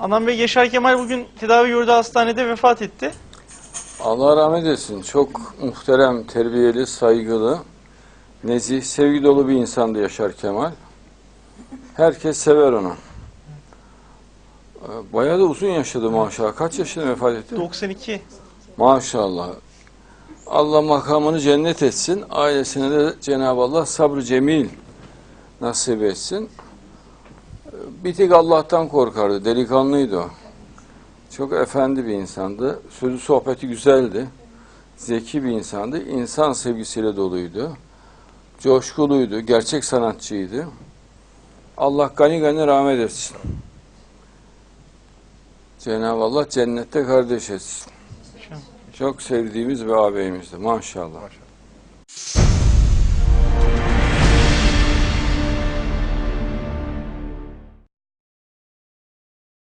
Anam Bey Yaşar Kemal bugün tedavi gördüğü hastanede vefat etti. Allah rahmet etsin. Çok muhterem, terbiyeli, saygılı, nezih, sevgi dolu bir insandı Yaşar Kemal. Herkes sever onu. Ee, Bayağı da uzun yaşadı maşallah. Kaç yaşında vefat etti? 92. Maşallah. Allah makamını cennet etsin. Ailesine de Cenab-ı Allah sabrı cemil nasip etsin. Bir tek Allah'tan korkardı. Delikanlıydı o. Çok efendi bir insandı. Sözü sohbeti güzeldi. Zeki bir insandı. İnsan sevgisiyle doluydu. Coşkuluydu. Gerçek sanatçıydı. Allah gani gani rahmet etsin. Cenab-ı Allah cennette kardeş etsin. Çok sevdiğimiz bir ağabeyimizdi maşallah. Maşallah.